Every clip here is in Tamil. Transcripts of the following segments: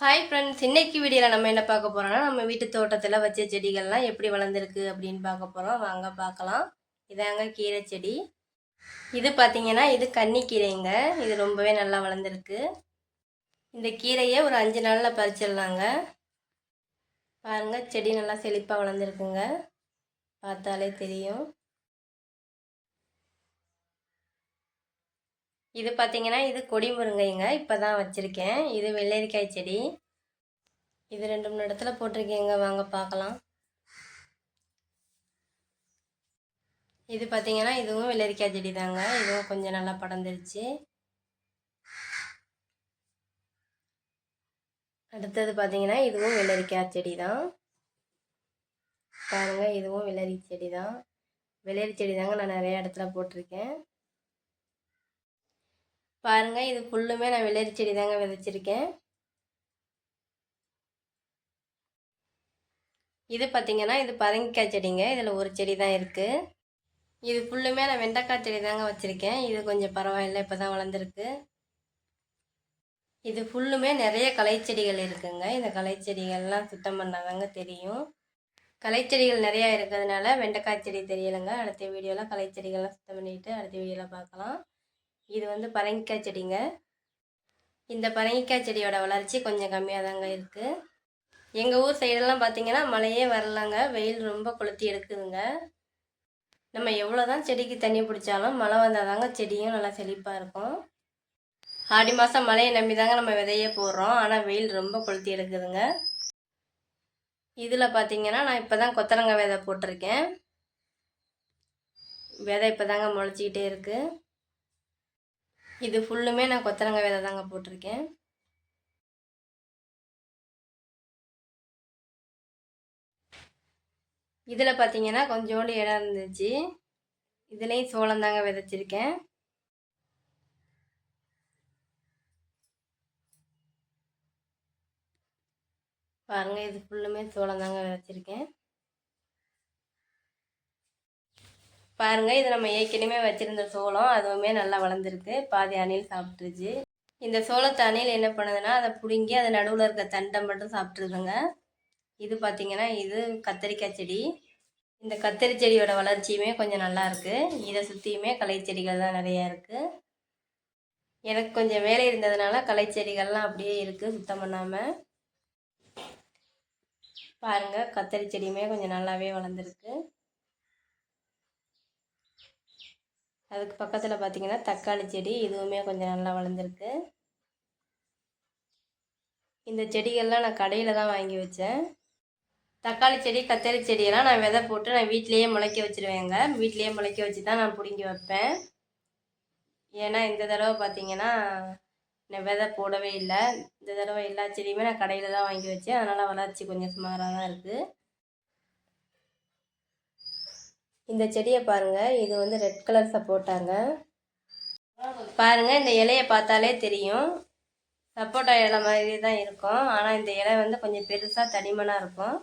ஹாய் ஃப்ரெண்ட்ஸ் இன்னைக்கு வீடியோவில் நம்ம என்ன பார்க்க போகிறோம்னா நம்ம வீட்டு தோட்டத்தில் வச்ச செடிகள்லாம் எப்படி வளர்ந்துருக்கு அப்படின்னு பார்க்க போகிறோம் வாங்க பார்க்கலாம். இதாங்க கீரை செடி. இது பார்த்தீங்கன்னா இது கன்னிக்கீரைங்க. இது ரொம்பவே நல்லா வளர்ந்துருக்கு. இந்த கீரையை ஒரு அஞ்சு நாளில் பறிச்சிடலாங்க. பாருங்கள் செடி நல்லா செழிப்பாக வளர்ந்துருக்குங்க. பார்த்தாலே தெரியும். இது பார்த்தீங்கன்னா இது கொடி முருங்கைங்க. இப்போ தான் வச்சுருக்கேன். இது வெள்ளரிக்காய் செடி. இது ரெண்டு மூணு இடத்துல போட்டிருக்கேங்க. வாங்க பார்க்கலாம். இது பார்த்தீங்கன்னா இதுவும் வெள்ளரிக்காய் செடி தாங்க இதுவும் கொஞ்சம் நல்லா படர்ந்துருச்சு. அடுத்தது பார்த்தீங்கன்னா இதுவும் வெள்ளரிக்காய் செடி தான் பாருங்கள் இதுவும் வெள்ளரி செடி தான் வெள்ளரி செடி தாங்க நான் நிறைய இடத்துல போட்டிருக்கேன். பாருங்கள் இது ஃபுல்லுமே நான் வெள்ளரி செடி தாங்க விதைச்சிருக்கேன். இது பார்த்தீங்கன்னா இது பரங்கிக்காய் செடிங்க. இதில் ஒரு செடி தான் இருக்குது இது ஃபுல்லுமே நான் வெண்டைக்காய் செடி தாங்க வச்சுருக்கேன். இது கொஞ்சம் பரவாயில்ல இப்போ தான் வளர்ந்துருக்கு. இது ஃபுல்லுமே நிறைய கலைச்செடிகள் இருக்குங்க. இந்த கலைச்செடிகள்லாம் சுத்தம் பண்ணாதாங்க தெரியும். கலைச்செடிகள் நிறையா இருக்கிறதுனால வெண்டைக்காய் செடி தெரியலைங்க. அடுத்த வீடியோவில் கலைச்செடிகள்லாம் சுத்தம் பண்ணிவிட்டு அடுத்த வீடியோவில் பார்க்கலாம் இது வந்து பரங்கிக்காய் செடிங்க. இந்த பரங்கிக்காய் செடியோட வளர்ச்சி கொஞ்சம் கம்மியாக தாங்க இருக்குது எங்கள் ஊர் சைடெல்லாம் பார்த்தீங்கன்னா மழையே வரலாங்க. வெயில் ரொம்ப கொளுத்தி எடுக்குதுங்க. நம்ம எவ்வளோ தான் செடிக்கு தண்ணி பிடிச்சாலும் மழை வந்தால் தாங்க செடியும் நல்லா செழிப்பாக இருக்கும். ஆடி மாதம் மழையை நம்பி தாங்க நம்ம விதையே போடுறோம். ஆனால் வெயில் ரொம்ப கொளுத்தி எடுக்குதுங்க. இதில் பார்த்தீங்கன்னா நான் இப்போ தான் கொத்தரங்காய் விதை போட்டிருக்கேன். விதை இப்போ தாங்க முளைச்சிக்கிட்டே இருக்குது இது ஃபுல்லுமே நான் கொத்தரங்காய் விதை தாங்க போட்டிருக்கேன். இதில் பார்த்தீங்கன்னா கொஞ்சோண்டு இடம் இருந்துச்சு. இதுலேயும் சோளம் தாங்க விதைச்சிருக்கேன். பாருங்கள் இது ஃபுல்லுமே சோளம் தாங்க விதைச்சிருக்கேன். பாருங்கள் இது நம்ம ஏற்கனவே வச்சுருந்த சோளம் அதுவுமே நல்லா வளர்ந்துருக்கு. பாதி அணில் சாப்பிட்ருச்சு இந்த சோளத்தை அணில் என்ன பண்ணுதுன்னா அதை பிடுங்கி அது நடுவில் இருக்க தண்டை மட்டும் சாப்பிட்ருதுங்க இது பார்த்திங்கன்னா இது கத்தரிக்காய் செடி. இந்த கத்தரி செடியோட வளர்ச்சியுமே கொஞ்சம் நல்லா இருக்குது இதை சுற்றியுமே களை செடிகள் தான் நிறையா இருக்குது எனக்கு கொஞ்சம் வேலை இருந்ததுனால களை செடிகள்லாம் அப்படியே இருக்குது சுத்தம் பண்ணாமல் பாருங்கள் கத்தரி செடியுமே கொஞ்சம் நல்லாவே வளர்ந்துருக்கு. அதுக்கு பக்கத்தில் பார்த்தீங்கன்னா தக்காளி செடி இதுவுமே கொஞ்சம் நல்லா வளர்ந்துருக்கு. இந்த செடிகள்லாம் நான் கடையில் தான் வாங்கி வச்சேன். தக்காளி செடி கத்தரி செடியெல்லாம் நான் விதை போட்டு நான் வீட்லேயே முளைக்க வச்சுருவேங்க. வீட்லேயே முளைக்க வச்சு தான் நான் பிடுங்கி வைப்பேன். ஏன்னா இந்த தடவை பார்த்தீங்கன்னா நான் விதை போடவே இல்லை. இந்த தடவை எல்லா செடியுமே நான் கடையில் தான் வாங்கி வச்சேன். அதனால் வளர்ச்சி கொஞ்சம் சுமாராக தான் இருக்குது இந்த செடியை பாருங்கள் இது வந்து ரெட் கலர் சப்போட்டாங்க. பாருங்க இந்த இலையை பார்த்தாலே தெரியும். சப்போட்டா இலை மாதிரி தான் இருக்கும். ஆனால் இந்த இலை வந்து கொஞ்சம் பெருசாக தடிமனாக இருக்கும்.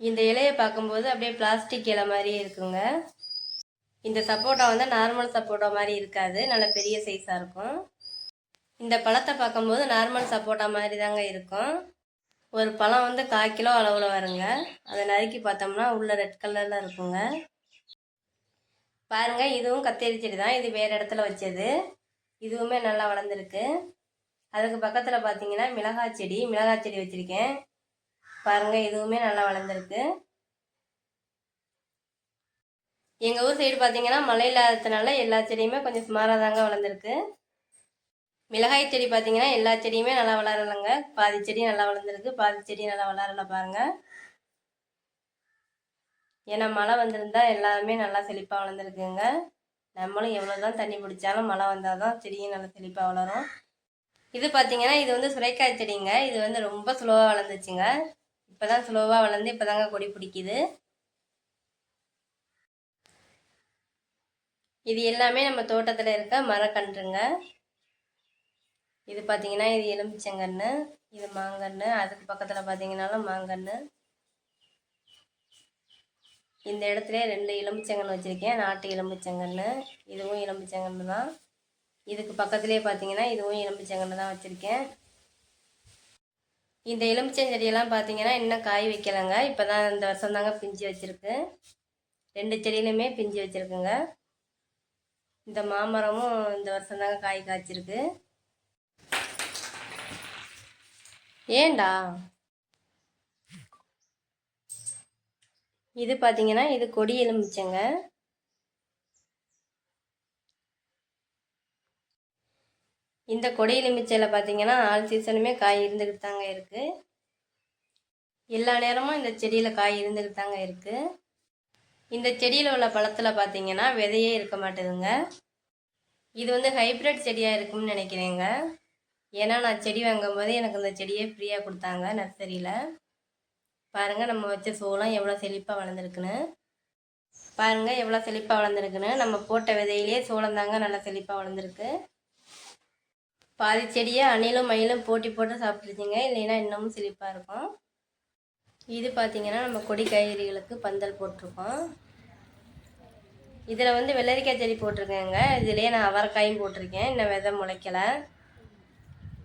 இந்த இலையை பார்க்கும்போது அப்படியே பிளாஸ்டிக் இலை மாதிரியே இருக்குங்க. இந்த சப்போட்டா வந்து நார்மல் சப்போட்டா மாதிரி இருக்காது. நல்ல பெரிய சைஸாக இருக்கும். இந்த பழத்தை பார்க்கும்போது நார்மல் சப்போட்டா மாதிரி தாங்க இருக்கும். ஒரு பழம் வந்து கால் கிலோ அளவில் வருங்க. அதை நறுக்கி பார்த்தோம்னா உள்ளே ரெட் கலரில் இருக்குங்க. பாருங்க இதுவும் கத்தேரி செடி தான். இது வேறு இடத்துல வச்சது. இதுவுமே நல்லா வளர்ந்துருக்கு. அதுக்கு பக்கத்தில் பார்த்தீங்கன்னா மிளகாய் செடி மிளகாய் செடி வச்சுருக்கேன். பாருங்க இதுவுமே நல்லா வளர்ந்துருக்கு. எங்கள் ஊர் சைடு பார்த்தீங்கன்னா மழை இல்லாததுனால எல்லா செடியுமே கொஞ்சம் சுமாராக தாங்க வளர்ந்துருக்கு. மிளகாய் செடி பார்த்தீங்கன்னா எல்லா செடியுமே நல்லா வளரலைங்க. பாதி செடி நல்லா வளர்ந்துருக்கு பாதி செடி நல்லா வளரலை பாருங்க. ஏன்னா மழை வந்திருந்தா எல்லாருமே நல்லா செழிப்பாக வளர்ந்துருக்குங்க. நம்மளும் எவ்வளோ தான் தண்ணி பிடிச்சாலும் மழை வந்தால் தான் செடியும் நல்லா செழிப்பாக வளரும். இது பார்த்தீங்கன்னா இது வந்து சுரைக்காய் செடிங்க. இது வந்து ரொம்ப ஸ்லோவாக வளர்ந்துச்சுங்க. இப்போ தான் ஸ்லோவாக வளர்ந்து இப்போ தாங்க கொடி பிடிக்குது. இது எல்லாமே நம்ம தோட்டத்தில் இருக்க மரக்கன்றுங்க. இது பார்த்தீங்கன்னா இது எலுமிச்சங்கன்று இது மாங்கன்று அதுக்கு பக்கத்தில் பார்த்தீங்கன்னாலும் மாங்கன்று இந்த இடத்துல ரெண்டு எலுமிச்சங்கன்று வச்சுருக்கேன். நாட்டு எலுமிச்சங்கன்று இதுவும் எலுமிச்சங்கன்று தான். இதுக்கு பக்கத்துலேயே பார்த்தீங்கன்னா இதுவும் எலுமிச்சங்கன்று தான் வச்சுருக்கேன். இந்த எலுமிச்சஞ்செடியெல்லாம் பார்த்தீங்கன்னா இன்னும் காய் வைக்கலைங்க. இப்போ தான் இந்த வருஷம் தாங்க பிஞ்சு வச்சுருக்கு. ரெண்டு செடியிலுமே பிஞ்சு வச்சுருக்குங்க. இந்த மாமரமும் இந்த வருஷம் தாங்க காய் காய்ச்சிருக்கு. ஏண்டா இது பார்த்தீங்கன்னா இது கொடி எலுமிச்சைங்க. இந்த கொடி எலுமிச்சையில் பார்த்தீங்கன்னா ஆல் சீசனுமே காய் இருந்துக்கிட்டு தாங்க இருக்குது எல்லா நேரமும் இந்த செடியில் காய் இருந்துக்கிட்டு தாங்க இருக்குது இந்த செடியில் உள்ள பழத்தில் பார்த்தீங்கன்னா விதையே இருக்க மாட்டேதுங்க. இது வந்து ஹைப்ரிட் செடியாக இருக்கும்னு நினைக்கிறேங்க. ஏன்னா நான் செடி வாங்கும்போது எனக்கு இந்த செடியே ஃப்ரீயாக கொடுத்தாங்க நர்சரியில் பாருங்கள் நம்ம வச்ச சோளம் எவ்வளோ செழிப்பாக வளர்ந்துருக்குன்னு. பாருங்கள் எவ்வளோ செழிப்பாக வளர்ந்துருக்குன்னு. நம்ம போட்ட விதையிலே சோளம் தாங்க நல்லா செழிப்பாக வளர்ந்துருக்கு. பாதி செடியை அணிலும் மயிலும் போட்டி போட்டு சாப்பிட்ருச்சிங்க இல்லைன்னா இன்னமும் செழிப்பாக இருக்கும். இது பார்த்திங்கன்னா நம்ம கொடி காய்கறிகளுக்கு பந்தல் போட்டிருக்கோம். இதில் வந்து வெள்ளரிக்காய் செடி போட்டிருக்கேங்க. இதுலேயே நான் அவரைக்காயும் போட்டிருக்கேன். இன்னும் விதை முளைக்கலை.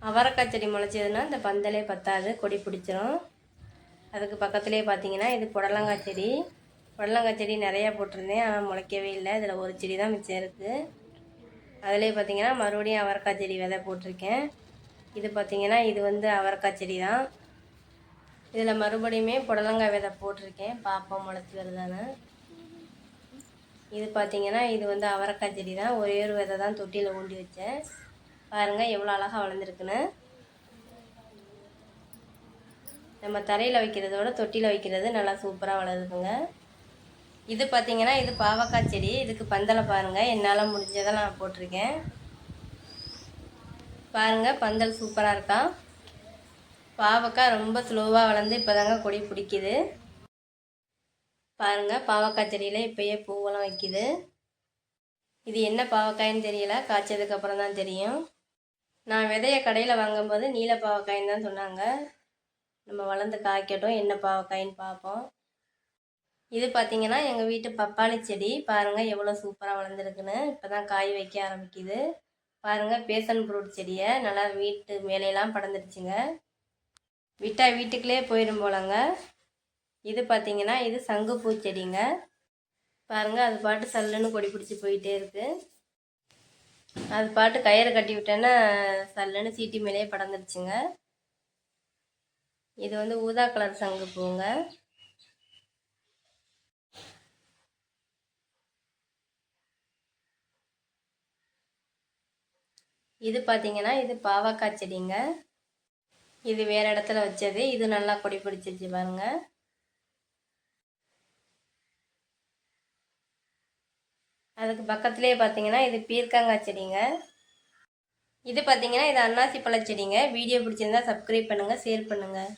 அவரக்காய் செடி முளைச்சதுன்னா இந்த பந்தலே பத்தாது கொடி பிடிச்சிரும். அதுக்கு பக்கத்துலேயே பார்த்தீங்கன்னா இது புடலங்காய் செடி. புடலங்காய் செடி நிறையா போட்டிருந்தேன் ஆனால் முளைக்கவே இல்லை. இதில் ஒரு செடி தான் மிச்சம் இருக்குது அதுலேயே பார்த்தீங்கன்னா மறுபடியும் அவரக்காய் செடி விதை போட்டிருக்கேன். இது பார்த்தீங்கன்னா இது வந்து அவரக்காய் செடி தான். இதில் மறுபடியுமே புடலங்காய் விதை போட்டிருக்கேன். பாப்பா முளைச்சி வருதானே இது பார்த்திங்கன்னா இது வந்து அவரக்காய் செடி தான். ஒரே ஒரு விதை தான் தொட்டியில் ஊண்டி வச்சேன். பாருங்கள் எவ்வளோ அழகாக வளர்ந்துருக்குன்னு. நம்ம தரையில் வைக்கிறதோட தொட்டியில் வைக்கிறது நல்லா சூப்பராக வளருதுங்க. இது பார்த்தீங்கன்னா இது பாவக்காய் செடி. இதுக்கு பந்தலை பாருங்கள் என்னால் முடிஞ்சதை நான் போட்டிருக்கேன். பாருங்கள் பந்தல் சூப்பராக இருக்கா. பாவக்காய் ரொம்ப ஸ்லோவாக வளர்ந்து இப்போ தாங்க கொடி பிடிக்குது. பாருங்கள் பாவக்காய் செடியில் இப்போயே பூவெல்லாம் வைக்குது. இது என்ன பாவக்காயின்னு தெரியல. காய்ச்சதுக்கப்புறம் தான் தெரியும். நான் விதைய கடையில் வாங்கும்போது நீல பாவக்காயின்னு தான் சொன்னாங்க. நம்ம வளர்ந்து காய்க்கட்டும் என்ன பாவக்காயின்னு பார்ப்போம். இது பார்த்திங்கன்னா எங்கள் வீட்டு பப்பாளி செடி. பாருங்கள் எவ்வளோ சூப்பராக வளர்ந்துருக்குன்னு. இப்போ தான் காய் வைக்க ஆரம்பிக்குது. பாருங்கள் பேசன் ஃப்ரூட் செடியை நல்லா வீட்டு மேலையெல்லாம் படந்துருச்சுங்க விட்டால் வீட்டுக்குள்ளே போயிடும் போலங்க. இது பார்த்தீங்கன்னா இது சங்குப்பூ செடிங்க. பாருங்கள் அது பாட்டு சல்லுன்னு கொடி பிடிச்சி போயிட்டே இருக்குது அது பாட்டு கயிறு கட்டி விட்டேன்னா சல்லுன்னு சீட்டி மேலேயே படந்துருச்சுங்க இது வந்து ஊதா கலர் சங்கு பூங்க. இது பார்த்தீங்கன்னா இது பாவக்காய் செடிங்க. இது வேறு இடத்துல வச்சது. இது நல்லா கொடி பிடிச்சிருச்சு பாருங்க. அதுக்கு பக்கத்துலேயே பார்த்தீங்கன்னா இது பீர்க்கங்காய் செடிங்க. இது பார்த்தீங்கன்னா இது அன்னாசி பழச்செடிங்க வீடியோ பிடிச்சிருந்தா சப்ஸ்கிரைப் பண்ணுங்கள் ஷேர் பண்ணுங்கள்